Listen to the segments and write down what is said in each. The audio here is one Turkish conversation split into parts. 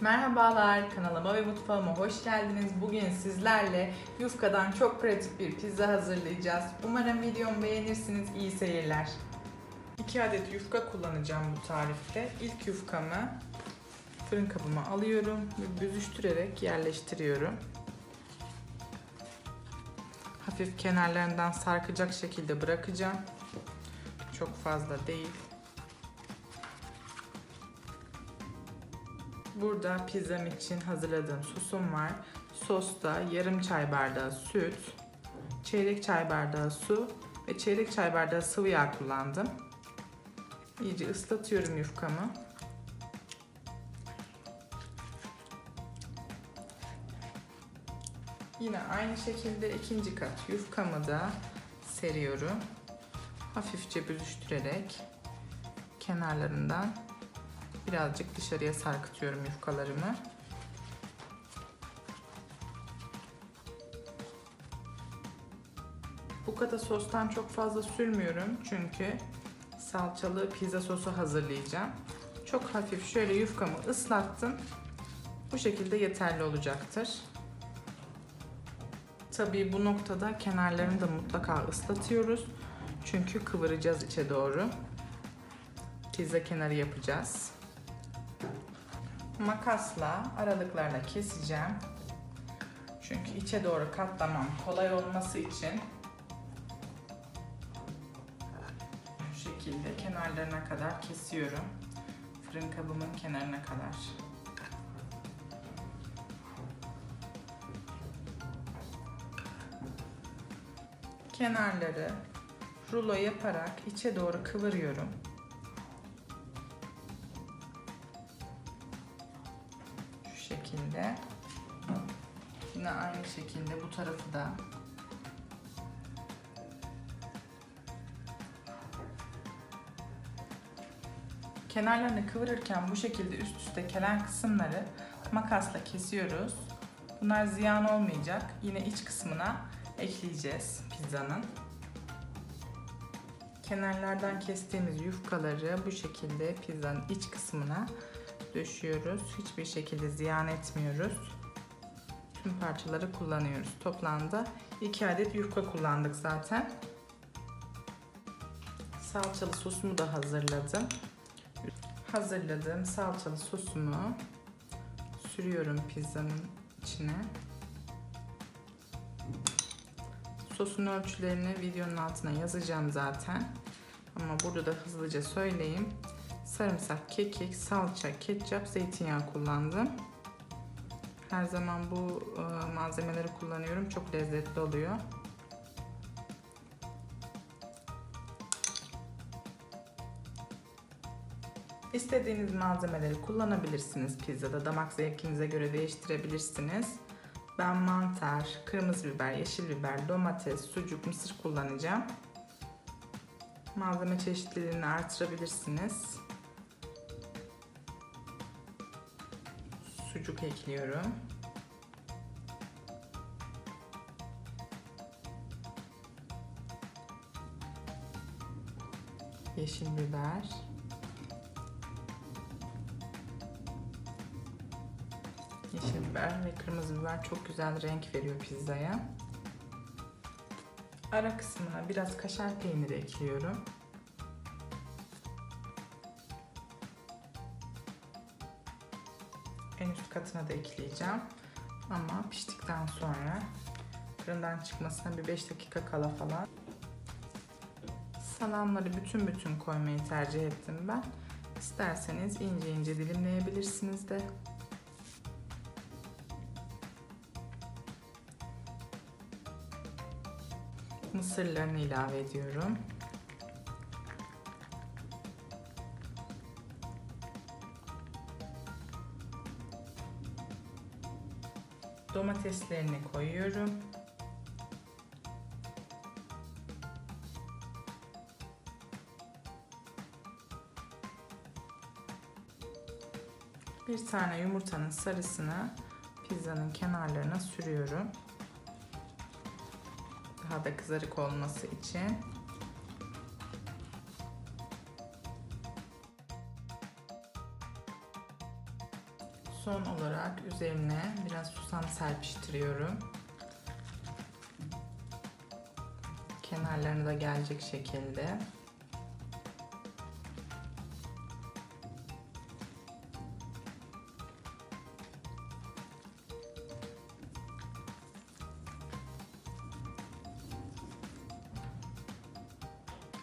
Merhabalar, kanalıma ve mutfağıma hoş geldiniz. Bugün sizlerle yufkadan çok pratik bir pizza hazırlayacağız. Umarım videomu beğenirsiniz. İyi seyirler. 2 adet yufka kullanacağım bu tarifte. İlk yufkamı fırın kabıma alıyorum ve büzüştürerek yerleştiriyorum. Hafif kenarlarından sarkacak şekilde bırakacağım. Çok fazla değil. Burada pizzam için hazırladığım sosum var. Sosta yarım çay bardağı süt, çeyrek çay bardağı su ve çeyrek çay bardağı sıvı yağ kullandım. İyice ıslatıyorum yufkamı. Yine aynı şekilde ikinci kat yufkamı da seriyorum. Hafifçe büzüştürerek kenarlarından birazcık dışarıya sarkıtıyorum yufkalarımı. Bu kata sostan çok fazla sürmüyorum çünkü salçalı pizza sosu hazırlayacağım. Çok hafif şöyle yufkamı ıslattım. Bu şekilde yeterli olacaktır. Tabii bu noktada kenarlarını da mutlaka ıslatıyoruz. Çünkü kıvıracağız içe doğru. Pizza kenarı yapacağız. Makasla aralıklarla keseceğim. Çünkü içe doğru katlamam kolay olması için bu şekilde kenarlarına kadar kesiyorum. Fırın kabımın kenarına kadar. Kenarları rulo yaparak içe doğru kıvırıyorum. Şekilde. Yine aynı şekilde bu tarafı da Kenarlarını kıvırırken bu şekilde üst üste gelen kısımları makasla kesiyoruz. Bunlar ziyan olmayacak. Yine iç kısmına ekleyeceğiz pizzanın. Kenarlardan kestiğimiz yufkaları bu şekilde pizzanın iç kısmına döşüyoruz. Hiçbir şekilde ziyan etmiyoruz. Tüm parçaları kullanıyoruz. Toplamda 2 adet yufka kullandık zaten. Salçalı sosumu da hazırladım. Hazırladığım salçalı sosumu sürüyorum pizzanın içine. Sosun ölçülerini videonun altına yazacağım zaten. Ama burada da hızlıca söyleyeyim. Sarımsak, kekik, salça, ketçap, zeytinyağı kullandım. Her zaman bu e, malzemeleri kullanıyorum. Çok lezzetli oluyor. İstediğiniz malzemeleri kullanabilirsiniz pizzada. Damak zevkinize göre değiştirebilirsiniz. Ben mantar, kırmızı biber, yeşil biber, domates, sucuk, mısır kullanacağım. Malzeme çeşitliliğini artırabilirsiniz. Sucuk ekliyorum. Yeşil biber. Yeşil biber ve kırmızı biber çok güzel renk veriyor pizzaya. Ara kısmına biraz kaşar peyniri ekliyorum. En üst katına da ekleyeceğim. Ama piştikten sonra fırından çıkmasına bir 5 dakika kala falan. Salamları bütün bütün koymayı tercih ettim ben. İsterseniz ince ince dilimleyebilirsiniz de. mısırlarını ilave ediyorum. Domateslerini koyuyorum. Bir tane yumurtanın sarısını pizzanın kenarlarına sürüyorum. Daha da kızarık olması için. Son olarak üzerine biraz susam serpiştiriyorum. Kenarlarına da gelecek şekilde.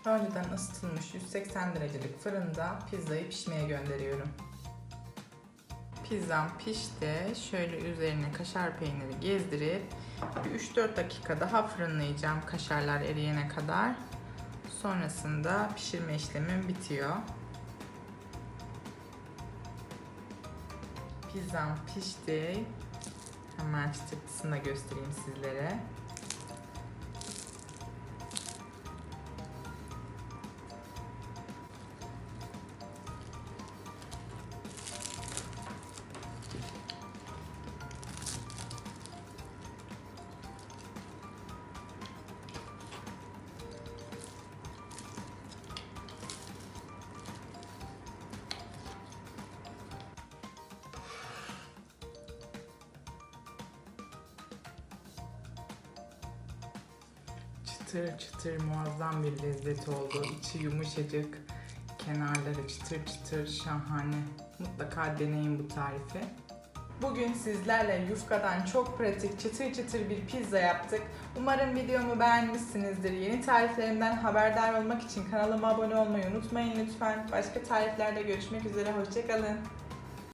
Önceden ısıtılmış 180 derecelik fırında pizzayı pişmeye gönderiyorum. Pizzam pişti. Şöyle üzerine kaşar peyniri gezdirip bir 3-4 dakika daha fırınlayacağım kaşarlar eriyene kadar. Sonrasında pişirme işlemim bitiyor. Pizzam pişti. Hemen çıtırtısını da göstereyim sizlere. Çıtır çıtır muazzam bir lezzet oldu. İçi yumuşacık, kenarları çıtır çıtır şahane. Mutlaka deneyin bu tarifi. Bugün sizlerle yufkadan çok pratik çıtır çıtır bir pizza yaptık. Umarım videomu beğenmişsinizdir. Yeni tariflerimden haberdar olmak için kanalıma abone olmayı unutmayın lütfen. Başka tariflerde görüşmek üzere. Hoşçakalın.